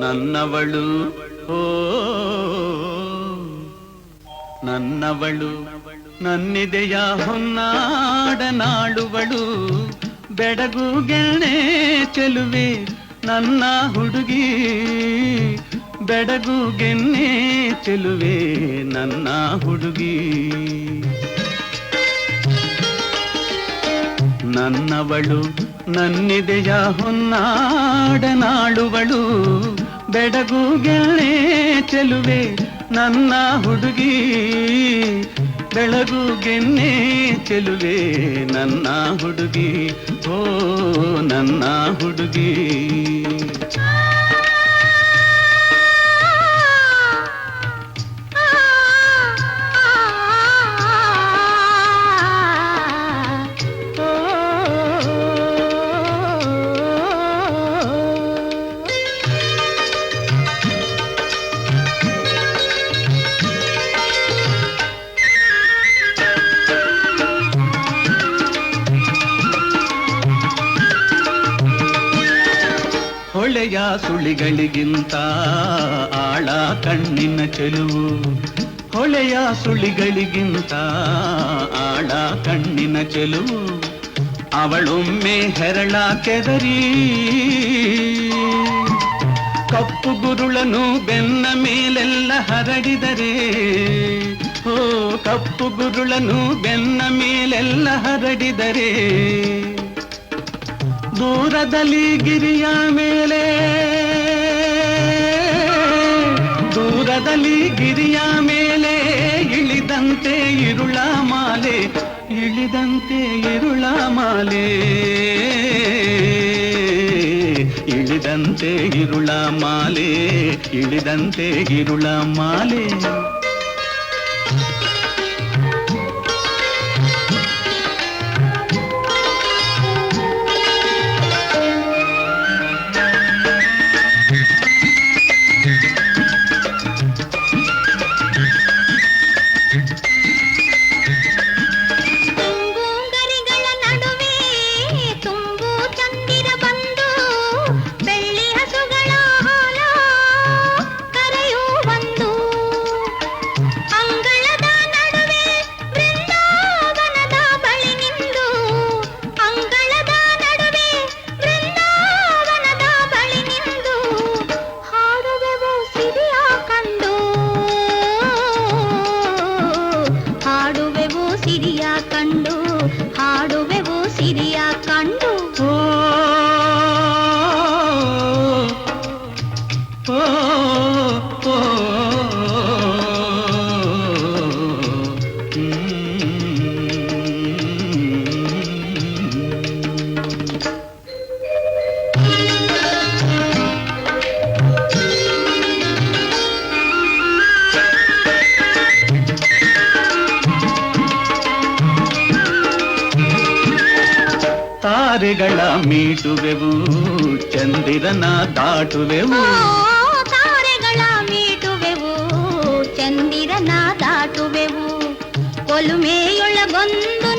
ನನ್ನವಳು. ಓ, ನನ್ನವಳು, ನನ್ನಿದೆಯ ಹೊನ್ನಾಡನಾಡುವಳು ಬೆಡಗು ಗೆಣೆ ಚೆಲುವೆ, ನನ್ನ ಹುಡುಗಿ. ಬೆಡಗು ಗೆನ್ನೆ ಚೆಲುವೆ, ನನ್ನ ಹುಡುಗಿ. ನನ್ನವಳು, ನನ್ನಿದೆಯ ಹೊನ್ನಾಡನಾಡುವಳು ಬೆಡಗು ಗೆಳೆ ಚೆಲುವೆ ನನ್ನ ಹುಡುಗಿ. ಬೆಳಗು ಗೆನ್ನೆ ಚೆಲುವೆ ನನ್ನ ಹುಡುಗಿ. ಓ ನನ್ನ ಹುಡುಗಿ. ಹೊಳೆಯ ಸುಳಿಗಳಿಗಿಂತ ಆಳ ಕಣ್ಣಿನ ಚೆಲುವು. ಹೊಳೆಯ ಸುಳಿಗಳಿಗಿಂತ ಆಳ ಕಣ್ಣಿನ ಚೆಲುವು. ಅವಳೊಮ್ಮೆ ಹೆರಳ ಕೆದರಿ. ಕಪ್ಪು ಗುರುಳನು ಬೆನ್ನ ಮೇಲೆಲ್ಲ ಹರಡಿದರೆ. ಓ ಕಪ್ಪು ಗುರುಳನು ಬೆನ್ನ ಮೇಲೆಲ್ಲ ಹರಡಿದರೆ. ದೂರದಲ್ಲಿ ಗಿರಿಯಾಮೆ ದೂರದಲ್ಲಿ ಗಿರಿಯ ಮೇಲೆ ಇಳಿದಂತೆ ಇರುಳ ಮಾಲೆ ಇಳಿದಂತೆ ಇರುಳ ಮಾಲೆ ಇಳಿದಂತೆ ಇರುಳ ಮಾಲೆ ಇಳಿದಂತೆ ಇರುಳ ಮಾಲೆ ತುಂಬುಗರಿಗಳ ತಾರೆಗಳ ಮೀಟುವೆವು ಚಂದಿರನ ದಾಟುವೆವು. ತಾರೆಗಳ ಮೀಟುವೆವು ಚಂದಿರನ ದಾಟುವೆವು. ಒಲುಮೆಯೊಳಗೊಂದು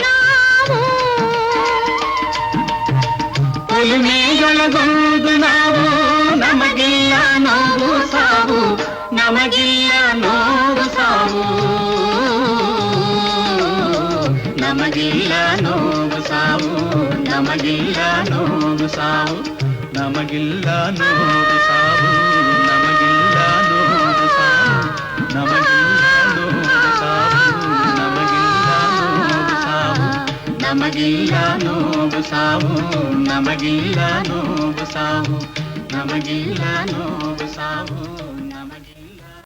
ಒಲುಮೆಯೊಳಗೊಂದು ನಾವು ನಮಗಿಲ್ಲ ನೋವು ಸಾವು ನಮಗಿಲ್ಲ ನೋವು ಸಾವು ನಮಗಿಲ್ಲ ನೋವು ಸಾವು ನಮಗಿಲ್ಲ ನೋವು ಸಾವು ನಮಗಿಲ್ಲ ನೋವು ಸಾವು ನಮಗಿಲ್ಲ ನೋವು ಸಾವು ನಮಗಿಲ್ಲ ನೋವು ಸಾವು ನಮಗಿಲ್ಲ ನೋವು ಸಾವು ನಮಗಿಲ್ಲ ನೋವು ಸಾವು